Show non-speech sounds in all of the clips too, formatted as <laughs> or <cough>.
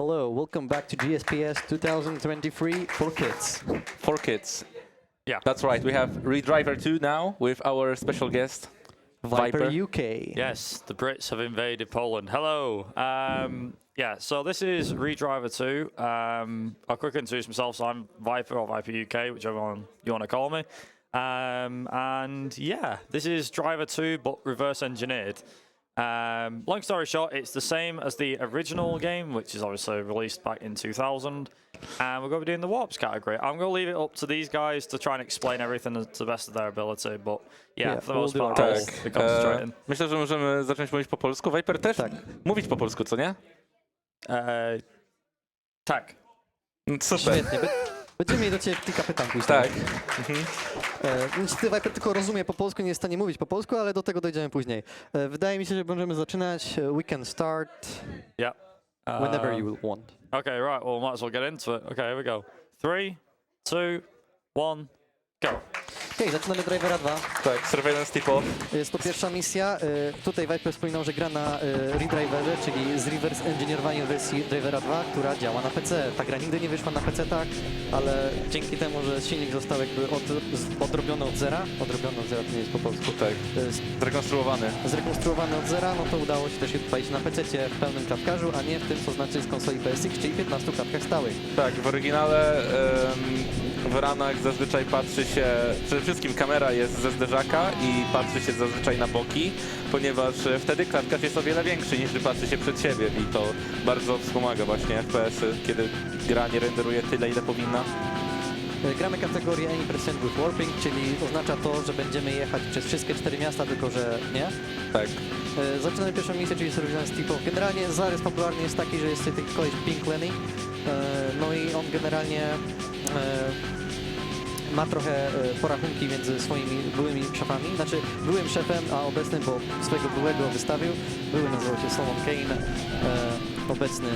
Hello, welcome back to GSPS 2023 for kids. for kids. Yeah. That's right. We have Redriver 2 now with our special guest. Viper, Viper. UK. Yes, the Brits have invaded Poland. Hello. Um, yeah, so this is Redriver 2. Um, I'll quickly introduce myself. So I'm Viper or Viper UK, whichever one you want to call me. Um, and yeah, this is Driver 2, but reverse engineered. Um, long story short, it's the same as the original game, which is obviously released back in 2000. And we're going to be doing the warps category. I'm going to leave it up to these guys to try and explain everything to the best of their ability. But yeah, Yeah, for the most do our part, I'll best. be concentrating. Uh, myślę, że możemy zacząć mówić po polsku. Viper też Tak. mówić po polsku, co nie? E, tak. Mm, super. Świetnie. Będziemy mieli do Ciebie kilka pytań później. Tak. Mhm. E, niestety Viper tylko rozumie po polsku, nie jest w stanie mówić po polsku, ale do tego dojdziemy później. E, wydaje mi się, że możemy zaczynać. E, We can start Yeah. whenever Um, you want. Okay, right. Well, might as well get into it. Okay, here we go. Three, two, one, go. Okej, zaczynamy Drivera 2. Tak, Surveillance Tipo. Jest to pierwsza misja. E, Tutaj Viper wspominał, że gra na e, Redriverze, czyli z reverse engineerowaniem wersji Drivera 2, która działa na PC. Ta gra nigdy nie wyszła na PC tak, ale dzięki temu, że silnik został jakby od, z- odrobiony od zera, odrobiony od zera to nie jest po polsku, Tak. z- Zrekonstruowany. zrekonstruowany od zera, no to udało się też je odpalić na PC w pełnym klatkarzu, a nie w tym, co znaczy z konsoli PSX, czyli 15 klatkach stałych. Tak, w oryginale em, w ranach zazwyczaj patrzy się, przede wszystkim kamera jest ze zderzaka i patrzy się zazwyczaj na boki, ponieważ wtedy klatkarz jest o wiele większy niż gdy patrzy się przed siebie i to bardzo wspomaga właśnie FPS-y, kiedy gra nie renderuje tyle, ile powinna. Gramy kategorię Any Percent with Warping, czyli oznacza to, że będziemy jechać przez wszystkie cztery miasta, tylko że nie. Tak. E, Zaczynamy pierwszą misję, czyli Surveillance Tipo. Generalnie zarys popularny jest taki, że jest tutaj koleś Pink Lenny. E, No i on generalnie e, ma trochę e, porachunki między swoimi byłymi szefami. Znaczy byłym szefem, a obecnym, bo swojego byłego wystawił. Były nazywał się Solomon Kane, e, obecny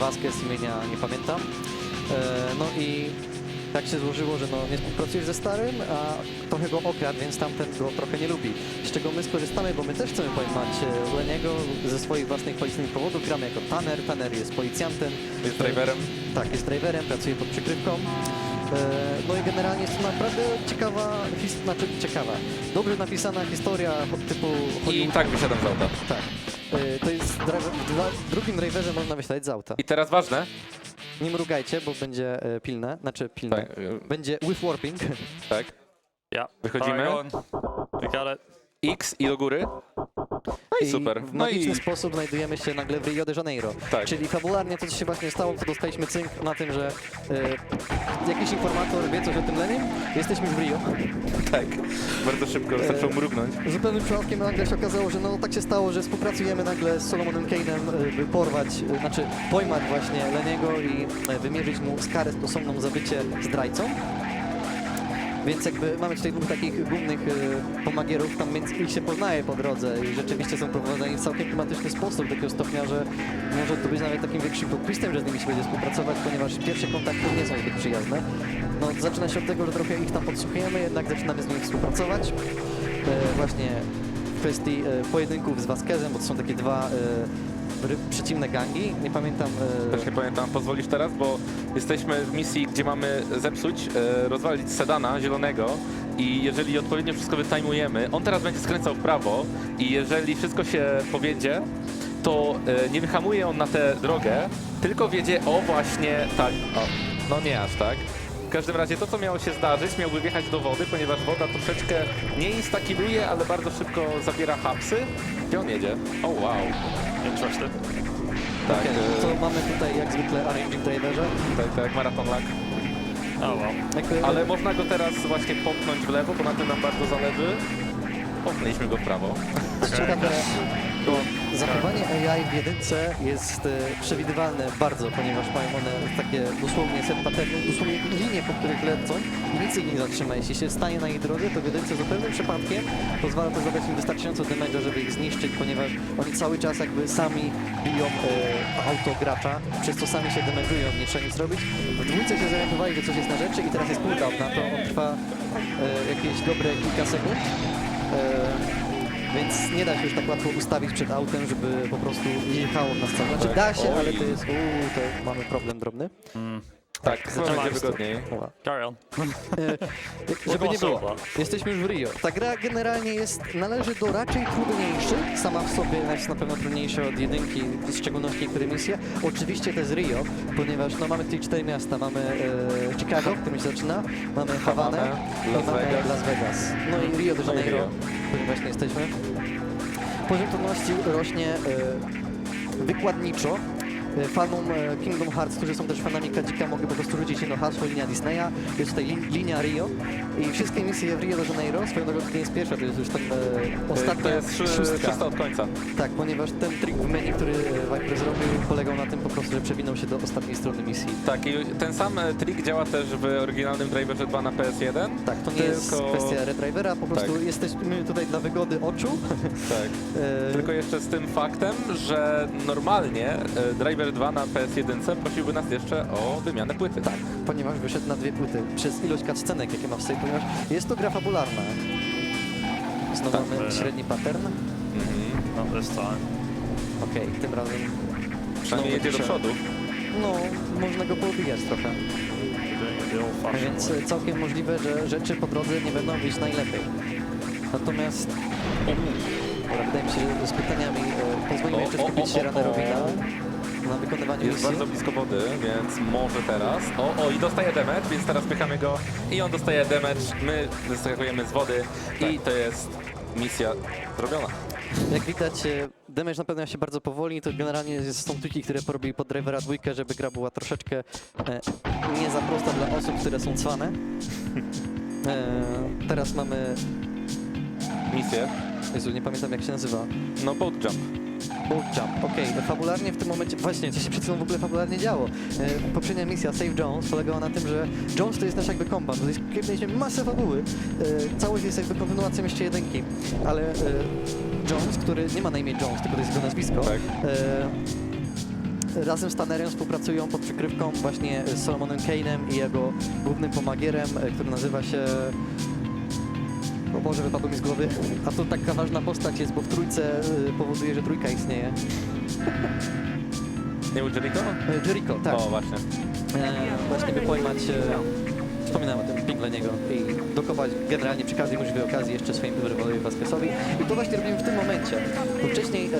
Vasquez imienia nie pamiętam. E, No i tak się złożyło, że no, nie współpracujesz ze starym, a trochę go okradł, więc tamten go trochę nie lubi. Z czego my skorzystamy, bo my też chcemy pojmać e, Leniego ze swoich własnych policyjnych powodów. Gramy jako Tanner, Tanner jest policjantem. Jest driverem. Tak, jest driverem, pracuje pod przykrywką. E, No i generalnie jest to naprawdę ciekawa, his- znaczy ciekawa, dobrze napisana historia typu I tak wysiadam z auta. Tak. E, To jest driver, w drugim driverze można wysiadać z auta. I teraz ważne. Nie mrugajcie, bo będzie e, pilne, znaczy pilne. Tak, Będzie with warping. tak. Yeah. Wychodzimy. X i do góry. I super. w No magiczny i sposób znajdujemy się nagle w Rio de Janeiro. Tak. Czyli fabularnie to, co się właśnie stało, to dostaliśmy cynk na tym, że e, jakiś informator wie coś o tym Lenim. Jesteśmy w Rio. tak. Bardzo szybko zaczął mrugnąć. Zupełnym przypadkiem nagle się okazało, że no tak się stało, że współpracujemy nagle z Solomonem Kane'em, e, by porwać, e, znaczy pojmać właśnie Leniego i e, wymierzyć mu skarę stosowną za bycie zdrajcą. Więc jakby mamy tutaj dwóch takich głównych e, pomagierów, tam między ich się poznaje po drodze i rzeczywiście są prowadzeni w całkiem klimatyczny sposób, do takiego stopnia, że może to być nawet takim większym plot twistem, że z nimi się będzie współpracować, ponieważ pierwsze kontakty nie są zbyt przyjazne. No, zaczyna się od tego, że trochę ich tam podsłuchujemy, jednak zaczynamy z nimi współpracować. E, właśnie w kwestii e, pojedynków z Vasquezem, bo to są takie dwa e, przeciwne gangi. Nie pamiętam. e, Też nie pamiętam, pozwolisz teraz, bo jesteśmy w misji, gdzie mamy zepsuć, e, rozwalić sedana zielonego i jeżeli odpowiednio wszystko wytajmujemy, on teraz będzie skręcał w prawo i jeżeli wszystko się powiedzie, to e, nie wyhamuje on na tę drogę, tylko wiedzie o właśnie tak, o, no nie aż tak. W każdym razie to, co miało się zdarzyć, miałby wjechać do wody, ponieważ woda troszeczkę nie instakiluje, ale bardzo szybko zabiera hapsy. Gdzie on jedzie? O wow. Interesting. Tak, e, to mamy tutaj jak zwykle Arranging Driverze. tak, tak, maraton lag. Oh. Jakby, Ale można go teraz właśnie popchnąć w lewo, bo na tym nam bardzo zależy. Popchnęliśmy go w prawo. Ciekawe, bo zachowanie AI w jedynce jest e, przewidywalne bardzo, ponieważ mają one takie dosłownie set patternów, dosłownie linie, po których lecą i nic ich nie zatrzyma. Jeśli się stanie na ich drodze, to w jedynce zupełnym przypadkiem pozwala to zadać im wystarczająco damage'a, żeby ich zniszczyć, ponieważ oni cały czas jakby sami biją e, auto gracza, przez co sami się damage'ują, nie trzeba nic robić. W dwójce się zorientowali, że coś jest na rzeczy i teraz jest cooldown na to, on trwa e, jakieś dobre kilka sekund. E, więc nie da się już tak łatwo ustawić przed autem, żeby po prostu jechało w nas cały. Znaczy da się, ale to jest, uuu, to mamy problem drobny. Tak, chyba zaczynamy będzie wygodniej. On. <laughs> Żeby nie było. Jesteśmy już w Rio. Ta gra generalnie jest, należy do raczej trudniejszych, sama w sobie jest na pewno trudniejsza od jedynki, w szczególności niektóre misje. Oczywiście to jest Rio, ponieważ no, mamy tutaj cztery miasta. Mamy e, Chicago, którym się zaczyna, mamy Hawanę Las i mamy Vegas. Las Vegas. No i Rio de No i Janeiro, Rio. w którym właśnie jesteśmy. Poziom trudności rośnie e, wykładniczo. E, Fanom e, Kingdom Hearts, którzy są też fanami Kadzika, mogli po prostu rzucić jedno hasło linia Disneya. Jest tutaj lin, linia Rio i wszystkie misje w Rio de Janeiro, swoją drogą to nie jest pierwsza, to jest już ten e, ostatnia To jest szóstka. szósta od końca. Tak, ponieważ ten trik w menu, który Viper zrobił, polegał na tym po prostu, że przewinął się do ostatniej strony misji. Tak, i ten sam e, trik działa też w oryginalnym Driverze 2 na PS1. Tak, to nie jest Tylko- kwestia redrivera, po prostu Tak. jesteśmy tutaj dla wygody oczu. <laughs> Tak. E, Tylko jeszcze z tym faktem, że normalnie e, Driver 2 na PS1 prosiłby nas jeszcze o wymianę płyty. Tak, ponieważ wyszedł na dwie płyty przez ilość cutscenek, jakie ma w sobie, ponieważ jest to gra fabularna. Znowu Tak. mamy średni pattern. Mhm. Not this time. Okej, tym razem Przynajmniej Znowu jedzie do przodu. no, można go poobijać trochę. We're doing it the old-fashioned Więc way. e, całkiem możliwe, że rzeczy po drodze nie będą wyjść najlepiej. Natomiast dobra, wydaje mi się, że z pytaniami e, pozwolimy O, jeszcze o, skupić o, się o. na, na wykonywaniu Jest misji. bardzo blisko wody, więc może teraz. O, o i dostaje damage, więc teraz pychamy go i on dostaje damage. My wyskakujemy z wody i to jest misja zrobiona. Jak widać, e, damage napełnia się bardzo powoli, to generalnie jest- są triki, które porobili pod drivera dwójkę, żeby gra była troszeczkę e, nie za prosta dla osób, które są cwane. <laughs> E, teraz mamy, Misję. Jezu, nie pamiętam jak się nazywa, No boat jump. Boat Jump. Okej, fabularnie w tym momencie, właśnie, co się przed chwilą w ogóle fabularnie działo. E, poprzednia misja Save Jones polegała na tym, że Jones to jest nasz jakby to jest mieliśmy masę fabuły. E, całość jest jakby kontynuacją jeszcze jedynki, ale e, Jones, który nie ma na imię Jones, tylko to jest jego nazwisko, Tak. e, razem z Tannerem współpracują pod przykrywką właśnie z Solomonem Kane'em i jego głównym pomagierem, e, który nazywa się... O Boże, wypadło mi z głowy. A to taka ważna postać jest, bo w trójce y, powoduje, że trójka istnieje. Nie był Jericho? E, Jericho, tak. O, właśnie. E, właśnie by pojmać, e, wspominałem o tym Pingleniego i dokować generalnie przy każdej możliwej okazji jeszcze swoim rywalowi Vasquezowi. I to właśnie robimy w tym momencie. Bo wcześniej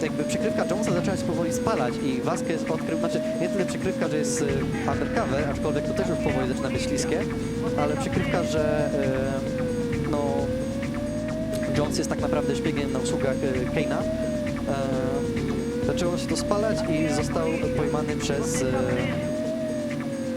e, jakby przykrywka Jonesa zaczęła się powoli spalać i Vasquez odkrył, znaczy nie tyle przykrywka, że jest e, undercover, aczkolwiek to też już powoli zaczyna być śliskie, ale przykrywka, że e, Jones jest tak naprawdę szpiegiem na usługach e, Kane'a. E, zaczęło się to spalać i został pojmany przez e,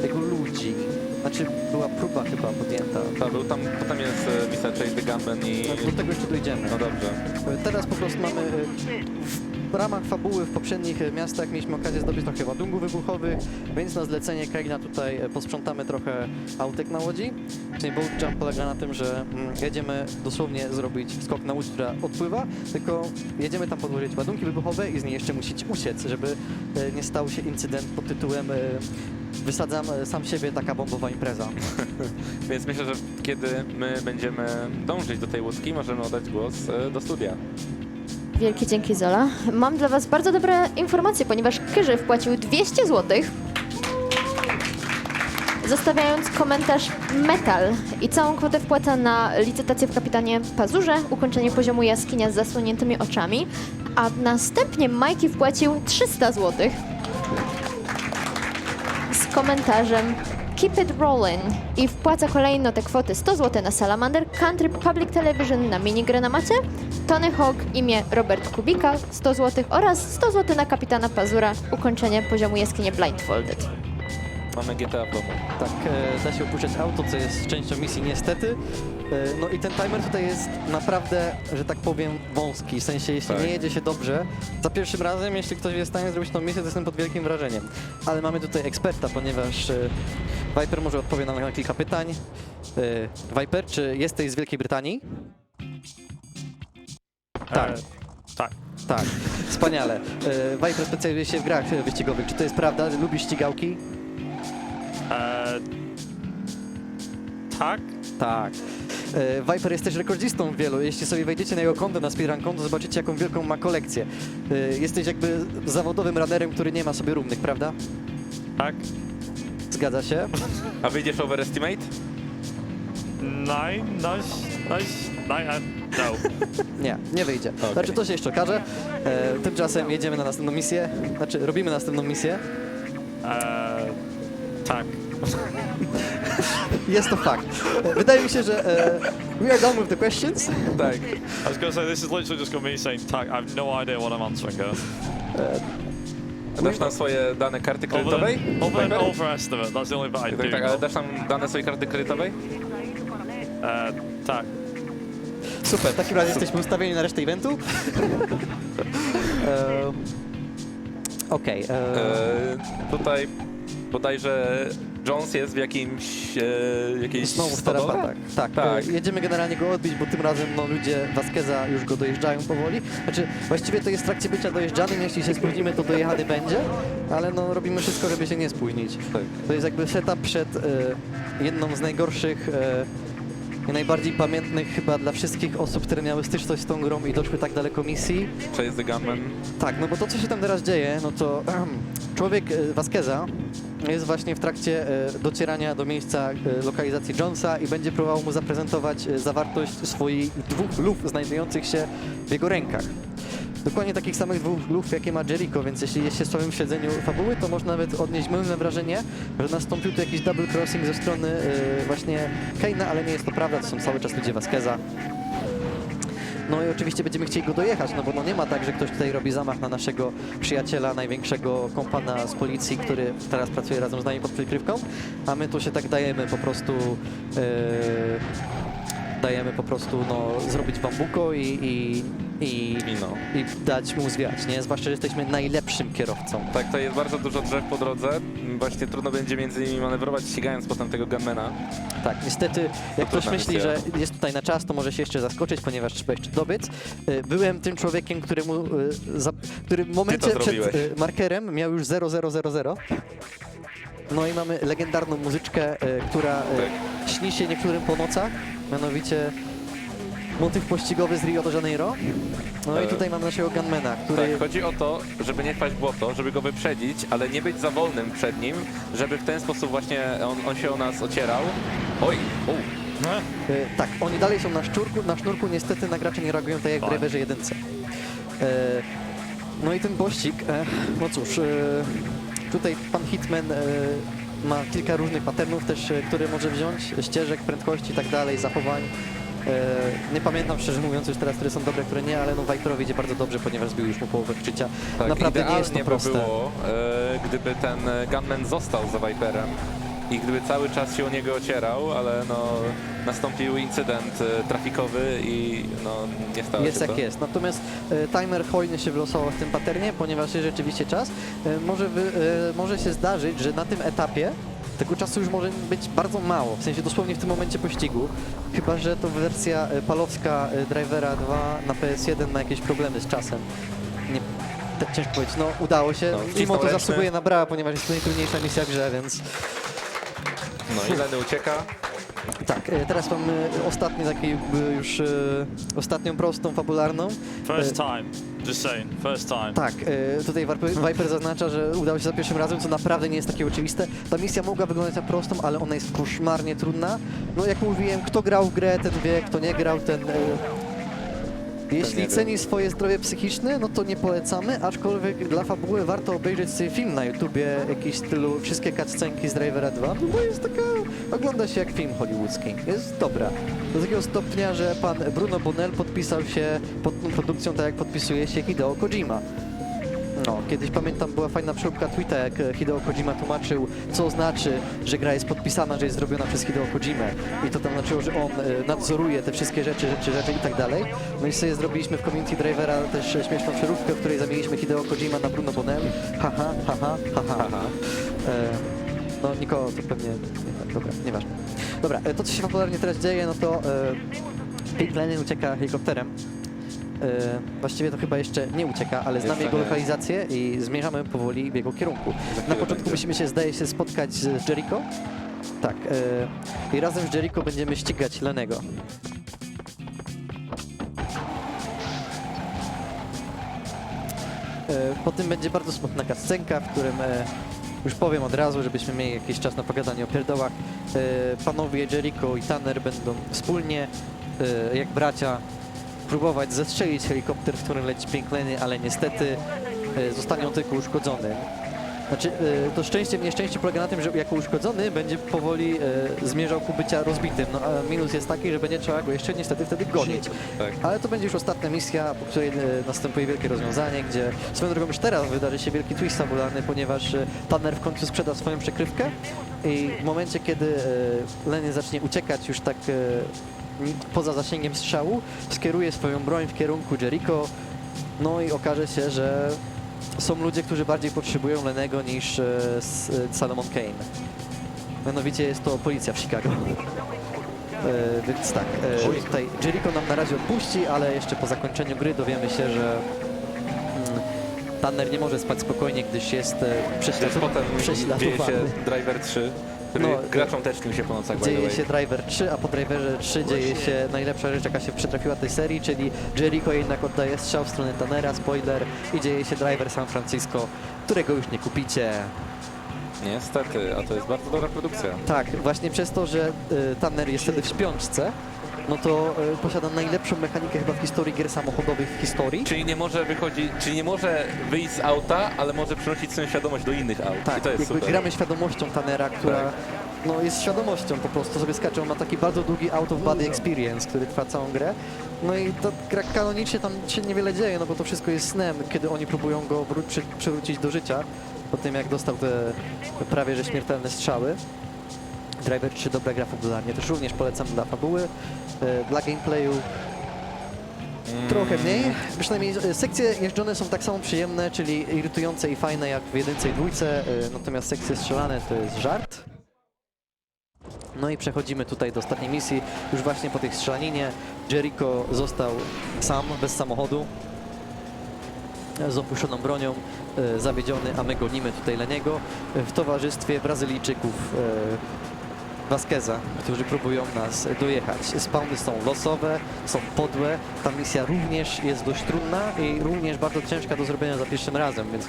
jego ludzi. Znaczy była próba chyba podjęta. Ta, był tam, potem jest e, Chase the Gunman i... No, do tego jeszcze dojdziemy. No dobrze. E, Teraz po prostu mamy e, w ramach fabuły w poprzednich e, miastach mieliśmy okazję zdobyć trochę ładunków wybuchowych, więc na zlecenie Kaina tutaj e, posprzątamy trochę autek na łodzi. Czyli boat jump polega na tym, że mm, jedziemy dosłownie zrobić skok na łódź, która odpływa, tylko jedziemy tam podłożyć ładunki wybuchowe i z niej jeszcze musieć uciec, żeby e, nie stał się incydent pod tytułem e, Wysadzam e, sam siebie, taka bombowa impreza. <laughs> Więc myślę, że kiedy my będziemy dążyć do tej łódki, możemy oddać głos e, do studia. Wielkie dzięki Zola. Mam dla Was bardzo dobre informacje, ponieważ Kyrzy wpłacił 200 zł, zostawiając komentarz metal i całą kwotę wpłaca na licytację w kapitanie Pazurze, ukończenie poziomu jaskinia z zasłoniętymi oczami, a następnie Majki wpłacił 300 zł komentarzem Keep it rolling i wpłaca kolejno te kwoty 100 zł na Salamander, Country Public Television na minigrę na macie, Tony Hawk, imię Robert Kubika 100 zł oraz 100 zł na kapitana Pazura, ukończenie poziomu jaskinie Blindfolded. Mamy GTA w domu. Tak, e, da się opuszczać auto, co jest częścią misji niestety. E, No i ten timer tutaj jest naprawdę, że tak powiem, wąski. W sensie, jeśli Tak. nie jedzie się dobrze, za pierwszym razem, jeśli ktoś jest w stanie zrobić tą misję, to jestem pod wielkim wrażeniem. Ale mamy tutaj eksperta, ponieważ e, Viper może odpowie nam na kilka pytań. E, Viper, czy jesteś z Wielkiej Brytanii? Tak. Tak. Tak, wspaniale. Viper specjalizuje się w grach wyścigowych. Czy to jest prawda, że lubisz ścigałki? Uh, tak. Tak. E, Viper jest też rekordzistą w wielu. Jeśli sobie wejdziecie na jego konto, na speedrun konto, zobaczycie jaką wielką ma kolekcję. E, Jesteś jakby zawodowym runnerem, który nie ma sobie równych, prawda? Tak? Zgadza się? A wyjdziesz overestimate? Nine? Nice? Nice? Nine? No. Nie, nie wyjdzie. Okej. Znaczy, to się jeszcze okaże. E, Tymczasem jedziemy na następną misję. Znaczy, robimy następną misję. Uh, tak. <laughs> Jest to fakt. E, Wydaje mi się, że e, we are done with the questions. Tak. I was going to say, this is literally just to be me saying tak. I have no idea what I'm answering here. Dasz nam swoje dane karty Other kredytowej? other than Viper? overestimate, that's the only bit I do. Tak, tak, ale dasz nam dane swojej karty kredytowej? Uh, tak. Super, w takim razie jesteśmy ustawieni na resztę eventu. E, Okej. e, E, tutaj bodajże Jones jest w jakimś, e, jakiejś Znowu stodole? tarapatach. Tak, Tak. e, jedziemy generalnie go odbić, bo tym razem no, ludzie Vasqueza już go dojeżdżają powoli. Znaczy, właściwie to jest w trakcie bycia dojeżdżanym, jeśli się spóźnimy, to dojechany będzie, ale no, robimy wszystko, żeby się nie spóźnić. Tak. To jest jakby setup przed e, jedną z najgorszych e, najbardziej pamiętnych chyba dla wszystkich osób, które miały styczność z tą grą i doszły tak daleko misji. Chase the Gunman. Tak, no bo to, co się tam teraz dzieje, no to <clears throat> człowiek e, Vasqueza jest właśnie w trakcie e, docierania do miejsca e, lokalizacji Jonesa i będzie próbował mu zaprezentować zawartość swoich dwóch luf znajdujących się w jego rękach. Dokładnie takich samych dwóch luf, jakie ma Jericho, więc jeśli jest się w słabym śledzeniu fabuły, to można nawet odnieść mylne wrażenie, że nastąpił tu jakiś double crossing ze strony e, właśnie Kane'a, ale nie jest to prawda, to są cały czas ludzie Vasqueza. No i oczywiście będziemy chcieli go dojechać, no bo no nie ma tak, że ktoś tutaj robi zamach na naszego przyjaciela, największego kompana z policji, który teraz pracuje razem z nami pod przykrywką, a my tu się tak dajemy po prostu e, dajemy po prostu no, zrobić bambuko i, i, i, Mino. i dać mu zwiać, nie? Zwłaszcza, że jesteśmy najlepszym kierowcą. Tak, to jest bardzo dużo drzew po drodze. Właśnie trudno będzie między nimi manewrować, ścigając potem tego Gunmana. Tak, niestety, jak ktoś trudna myśli, misja. że jest tutaj na czas, to może się jeszcze zaskoczyć, ponieważ trzeba jeszcze dobiec. Y, Byłem tym człowiekiem, któremu, y, za, który w momencie przed zrobiłeś. y, markerem miał już 0000. No i mamy legendarną muzyczkę, y, która y, śni się niektórym po nocach, mianowicie motyw pościgowy z Rio de Janeiro. No i E, tutaj mamy naszego gunmana, który... Tak, chodzi o to, żeby nie wpaść w błoto, żeby go wyprzedzić, ale nie być za wolnym przed nim, żeby w ten sposób właśnie on, on się o nas ocierał. Oj, o, E, tak, oni dalej są na szczurku, na sznurku, niestety na gracze nie reagują tak jak w. Driverze 1. E, no i ten pościg, e, no cóż, e, tutaj pan Hitman e, ma kilka różnych patternów też, e, które może wziąć, ścieżek, prędkości i tak dalej, zachowań. E, nie pamiętam szczerze mówiąc już teraz, które są dobre, które nie, ale no Viperowi idzie bardzo dobrze, ponieważ zbił już mu połowę życia. tak, Naprawdę nie jest to proste. by było, e, gdyby ten e, Gunman został za Viperem i gdyby cały czas się o niego ocierał, ale no nastąpił incydent e, trafikowy i no nie stało Jest się jak to. jest. Natomiast e, timer hojnie się wylosował w tym paternie, ponieważ jest rzeczywiście czas. E, może, wy, e, może się zdarzyć, że na tym etapie tego czasu już może być bardzo mało, w sensie dosłownie w tym momencie pościgu. Chyba, że to wersja e, palowska e, Drivera 2 na PS1 ma jakieś problemy z czasem. Nie, tak ciężko powiedzieć. No udało się, No, mimo to zasługuje na brawa, ponieważ jest to najtrudniejsza misja w grze, więc No i Leny ucieka. Tak. E, teraz mamy ostatni taki jakby już e, ostatnią prostą, fabularną. First E, time. Just saying. First time. Tak, e, tutaj Viper, Viper zaznacza, że udało się za pierwszym razem, co naprawdę nie jest takie oczywiste. Ta misja mogła wyglądać na prostą, ale ona jest koszmarnie trudna. No jak mówiłem, kto grał w grę, ten wie, kto nie grał, ten... Jeśli ceni swoje zdrowie psychiczne, no to nie polecamy, aczkolwiek dla fabuły warto obejrzeć sobie film na YouTubie, jakiś stylu wszystkie cutscenki z Drivera 2, no bo jest taka, ogląda się jak film hollywoodzki, jest dobra. Do takiego stopnia, że pan Bruno Bonnell podpisał się pod tą produkcją tak jak podpisuje się Hideo Kojima. No, kiedyś pamiętam, była fajna przeróbka tweeta, jak e, Hideo Kojima tłumaczył, co znaczy, że gra jest podpisana, że jest zrobiona przez Hideo Kojimę. I to tam znaczyło, że on e, nadzoruje te wszystkie rzeczy, rzeczy, rzeczy i tak dalej. No i sobie zrobiliśmy w Community Drivera też e, śmieszną przeróbkę, w której zamieniliśmy Hideo Kojima na Bruno Bonnell. Haha, haha, haha. Aha. E, no nikogo to pewnie... Nie, dobra, nieważne. Dobra, to co się popularnie teraz dzieje, no to Pink Lennon ucieka helikopterem. E, właściwie to chyba jeszcze nie ucieka, ale znamy jego lokalizację i zmierzamy powoli w jego kierunku. Na początku będzie. musimy się, zdaje się, spotkać z Jericho. Tak. E, I razem z Jericho będziemy ścigać Lenego. E, po tym będzie bardzo smutna kascenka, w którym już powiem od razu, żebyśmy mieli jakiś czas na pogadanie o pierdołach. Panowie Jericho i Tanner będą wspólnie, jak bracia, próbować zestrzelić helikopter, w którym leci Pink Lenny, ale niestety e, zostanie on tylko uszkodzony. Znaczy, e, to szczęście w nieszczęściu polega na tym, że jako uszkodzony będzie powoli e, zmierzał ku bycia rozbitym. No a minus jest taki, że będzie trzeba go jeszcze niestety wtedy gonić. Tak. Ale to będzie już ostatnia misja, po której następuje wielkie rozwiązanie, gdzie swoją drogą już teraz wydarzy się wielki twist fabularny, ponieważ Tanner w końcu sprzeda swoją przykrywkę i w momencie, kiedy Lenny zacznie uciekać już tak poza zasięgiem strzału, skieruje swoją broń w kierunku Jericho, no i okaże się, że są ludzie, którzy bardziej potrzebują Lenego niż e, e, Salomon Kane. Mianowicie jest to policja w Chicago. E, więc tak, e, tutaj Jericho nam na razie odpuści, ale jeszcze po zakończeniu gry dowiemy się, że mm, Tanner nie może spać spokojnie, gdyż jest e, prześladu- potem prześladowany. się Driver 3, który No, graczom też śnił się po nocach, by the Dzieje way. się Driver 3, a po Driverze 3 dzieje się najlepsza rzecz, jaka się przytrafiła tej serii, czyli Jericho jednak oddaje strzał w stronę Tannera, spoiler, i dzieje się Driver San Francisco, którego już nie kupicie. Niestety, a to jest bardzo dobra produkcja. Tak, właśnie przez to, że y, Tanner jest wtedy w śpiączce, no to y, posiada najlepszą mechanikę chyba w historii gier samochodowych w historii. Czyli nie może wychodzić, czyli nie może wyjść z auta, ale może przynosić swoją świadomość do innych aut. I Tak, to jest jakby super. gramy świadomością Tannera, która Tak. no, jest świadomością po prostu, sobie skacze. On ma taki bardzo długi out of body experience, który trwa całą grę. No i to gra kanonicznie tam się niewiele dzieje, no bo to wszystko jest snem, kiedy oni próbują go wró- przy, przywrócić do życia, po tym jak dostał te prawie że śmiertelne strzały. Driver 3 dobra gra fabularnie, też również polecam dla fabuły, e, dla gameplayu trochę mniej. Przynajmniej e, sekcje jeżdżone są tak samo przyjemne, czyli irytujące i fajne jak w jedynce i dwójce, e, natomiast sekcje strzelane to jest żart. No i przechodzimy tutaj do ostatniej misji, już właśnie po tej strzelaninie. Jericho został sam, bez samochodu, z opuszczoną bronią, zawiedziony, a my gonimy tutaj Leniego w towarzystwie Brazylijczyków Vasqueza, którzy próbują nas dojechać. Spawny są losowe, są podłe. Ta misja również jest dość trudna i również bardzo ciężka do zrobienia za pierwszym razem, więc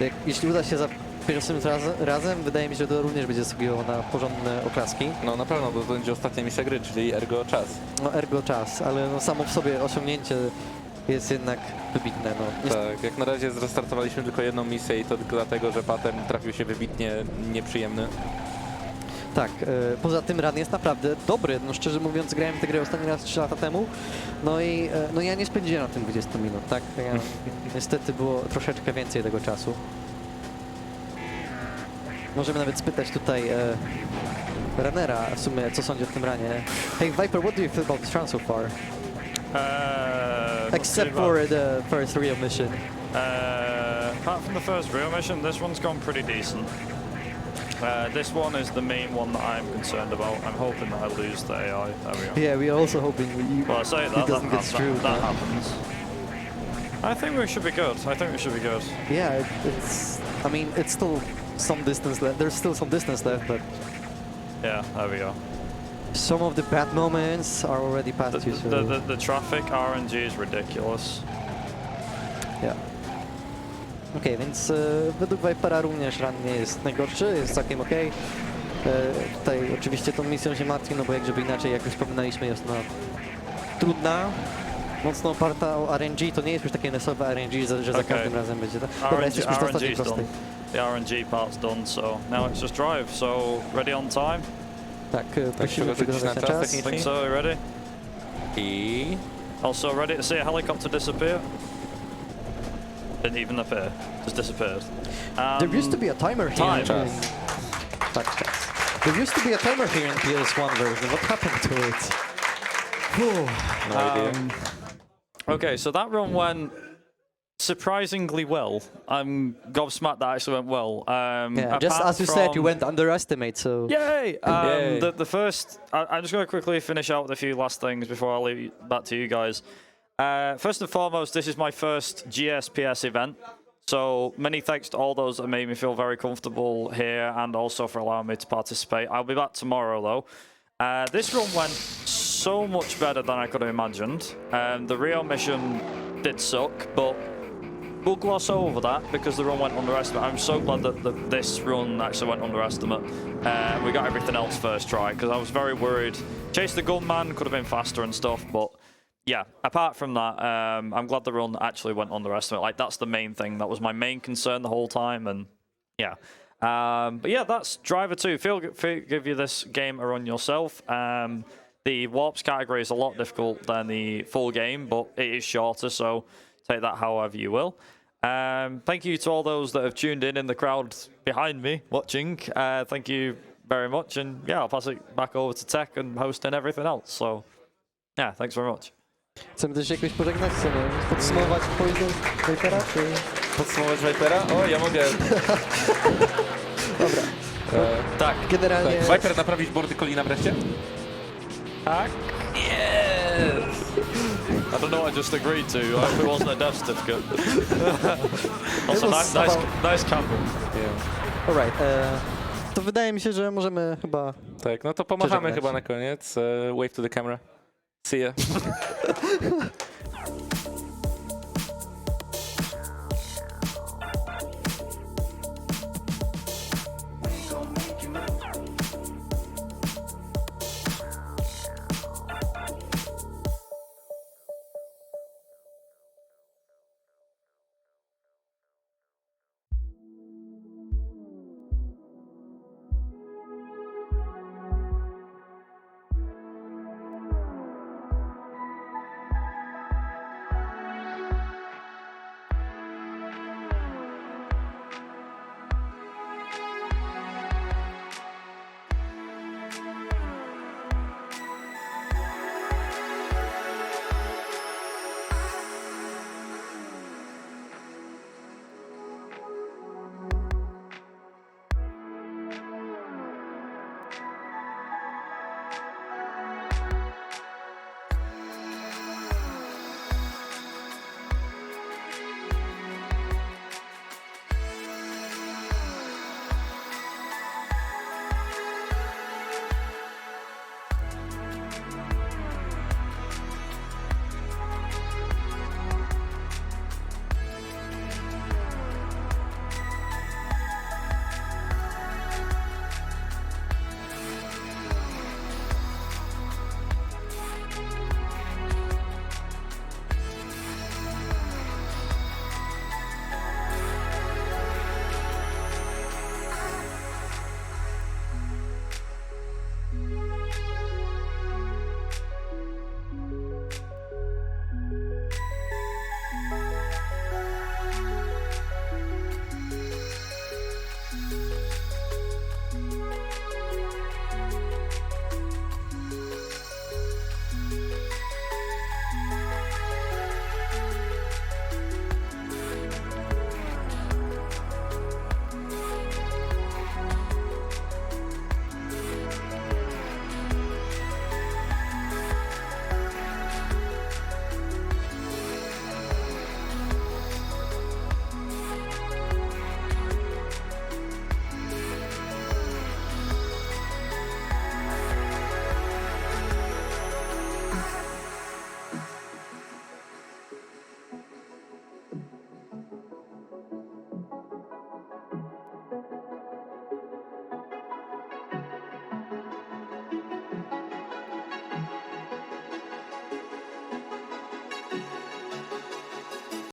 jak, jeśli uda się za pierwszym raz, razem, wydaje mi się, że to również będzie zasługiwało na porządne oklaski. No na pewno, bo to będzie ostatnia misja gry, czyli ergo czas. No ergo czas, ale no, samo w sobie osiągnięcie jest jednak wybitne. No. Tak, jak na razie zrestartowaliśmy tylko jedną misję i to tylko dlatego, że pattern trafił się wybitnie nieprzyjemny. Tak, e, poza tym run jest naprawdę dobry. No szczerze mówiąc, grałem w tę grę ostatni raz 3 lata temu. No i e, no ja nie spędziłem na tym 20 minut, tak? Ja, niestety było troszeczkę więcej tego czasu. Możemy nawet spytać tutaj e, runnera w sumie, co sądzi o tym ranie. Hey Viper, what do you feel about this run so far? Uh, Except for the first real mission. Uh, apart from the first real mission, this one's gone pretty decent. Uh, this one is the main one that I'm concerned about. I'm hoping that I lose the AI. There we go. Yeah, we are also hoping you, well, I say that, it doesn't that, get screwed. that, that happens. I think we should be good. I think we should be good. Yeah, it, it's. I mean, it's still some distance left. There's still some distance left, but Yeah, there we go. some of the bad moments are already past The, you. So the, the, the traffic RNG is ridiculous. yeah. Okej, więc e, według Vipera również run nie jest najgorszy, jest całkiem okej. E, Tutaj oczywiście tą misją się martwi, no bo jak żeby inaczej, jak już wspominaliśmy, jest ona trudna, mocno oparta o RNG, to nie jest już takie nesowe RNG, że, że za Okej. każdym razem będzie to. Dobra, RNG, jesteśmy już na ostatniej RNG's prostej. done. The RNG part's done, so now it's just drive. So ready on time? Tak, e, prosimy trzeba rzucić przygotować na na czas. Think so. Ready? I... Also ready to see a helicopter disappear? Didn't even appear. Just disappeared. There used to Um, be a timer here. time. in- Czas. Tak, czas. There used to be a timer here in PS1 version. What happened to it? <sighs> No idea. Um, okay, so that run went surprisingly well. I'm gobsmacked that actually went well. Um, Yeah, just as you said, you went underestimate, so... Yay! Um, Yay. The, the first, I, I'm just going to quickly finish out with a few last things before I leave back to you guys. Uh, first and foremost, this is my first GSPS event. So many thanks to all those that made me feel very comfortable here and also for allowing me to participate. I'll be back tomorrow though. Uh, this run went so much better than I could have imagined. Um, the Rio mission did suck, but we'll gloss over that because the run went under estimate. I'm so glad that the, this run actually went under estimate. Uh, we got everything else first try because I was very worried. Chase the gunman could have been faster and stuff, but yeah, apart from that, um, I'm glad the run actually went under estimate. Like that's the main thing. That was my main concern the whole time, and yeah. Um, but yeah, that's Driver 2. Feel, feel give you this game a run yourself. Um, the warps category is a lot difficult than the full game, but it is shorter, so take that however you will. Um, thank you to all those that have tuned in in the crowd behind me watching. Uh, thank you very much, and yeah, I'll pass it back over to Tech and host and everything else. So yeah, thanks very much. Chcemy też się jakoś pożegnać, chcemy podsumować pojedynek Vipera, czy... Podsumować Vipera? O, ja mogę. <laughs> Dobra, E, tak. generalnie... tak. Viper naprawić boardy Colina wreszcie? Tak? Yes! I don't know I just agreed to. I hope it wasn't a death certificate. <laughs> also, nice, nice, nice camera. Nie. Alright, e, to wydaje mi się, że możemy chyba... Tak, no to pomachamy chyba na koniec. E, wave to the camera. See ya. <laughs>